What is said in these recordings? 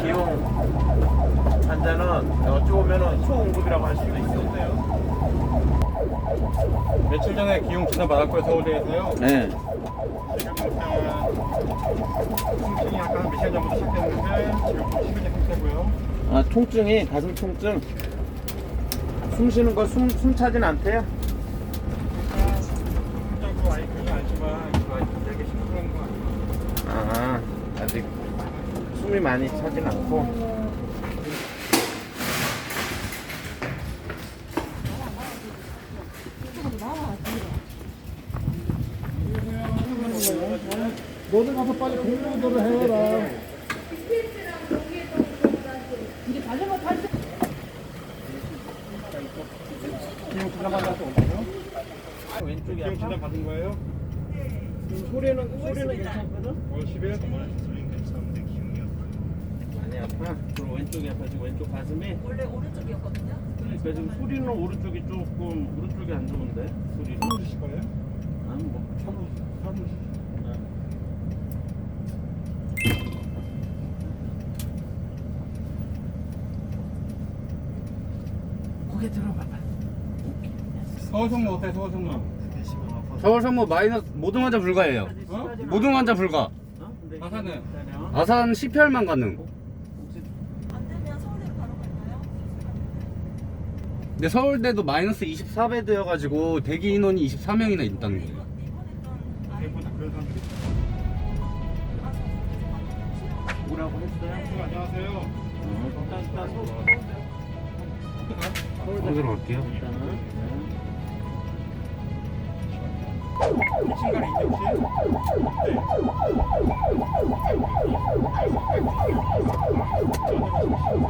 기용 환자는 어찌 보면은 초응급이라고 할 수도 있었네요. 며칠 전에 기용 진단 받았고요 서울대에서요. 네. 지금 일단 약간 한 시간 전부터 시작됐는데 지금 좀 심해진 상태고요. 아 통증이 가슴 통증. 숨 쉬는 거 숨 숨 차진 않대요? 아 아직 숨이 많이 차진 않고. 너네 가서 빨리 공부를 해라. 기용 진단 받았어 어때요? 왼쪽이 진단 아파? 받은 거예요? 소리는 소리는 괜찮거든? 어 10일? 많이 아파. 그리고 왼쪽이 아파 지금 왼쪽 가슴이. 원래 오른쪽이었거든요. 그러니까 지금 소리는 오른쪽이 조금 오른쪽이 안 좋은데. 한번 주실 거예요? 아니 뭐 한번 한번 주실 고개 들어봐봐. 서울 성모 어때 서울 성모? 서울 성모 마이너스 모든 환자 불가예요. 어? 모든 환자 불가. 어? 기다려. 아산 10혈만 가능. 혹시 안 되면 서울대로 바로 갈까요? 근데 서울대도 마이너스 24베드여가지고 대기 인원이 24명이나 있다는 거예요. 뭐라고 했어요? 있어요. 안녕하세요. 어, 일단 일단 서- 서울대로 갈게요. 일단은 네. 2층 가는 있죠 혹시? 네.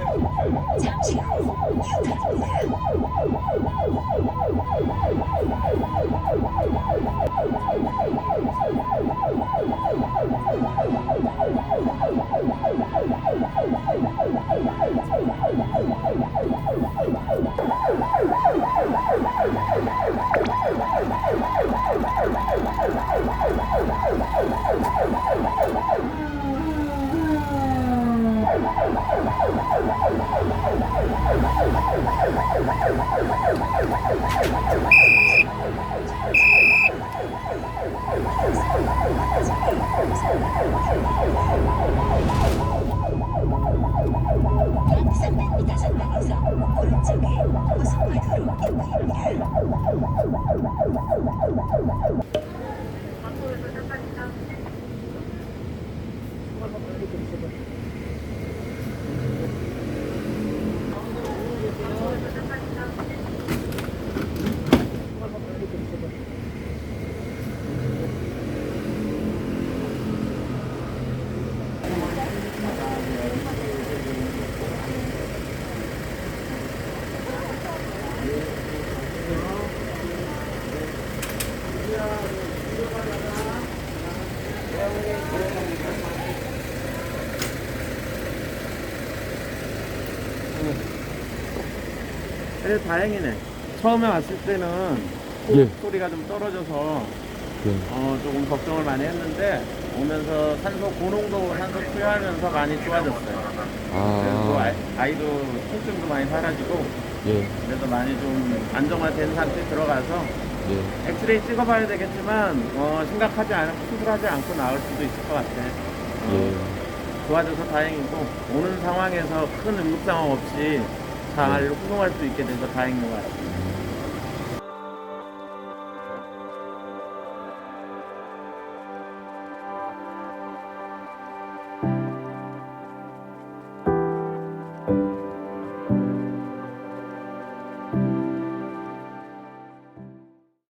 Oh, my God. 그래 다행이네. 처음에 왔을 때는 코 예. 소리가 좀 떨어져서 네. 어, 조금 걱정을 많이 했는데 오면서 산소 고농도 산소 투여하면서 많이 좋아졌어요. 그래서 아이, 아이도 통증도 많이 사라지고 예, 그래서 많이 좀 안정화된 상태 에 들어가서 예. 엑스레이 찍어봐야 되겠지만 어, 심각하지 않고 수술하지 않고 나올 수도 있을 것 같아. 어, 좋아져서 다행이고 오는 상황에서 큰 응급 상황 없이 잘 네. 후송할 수 있게 돼서 다행인 것 같아요.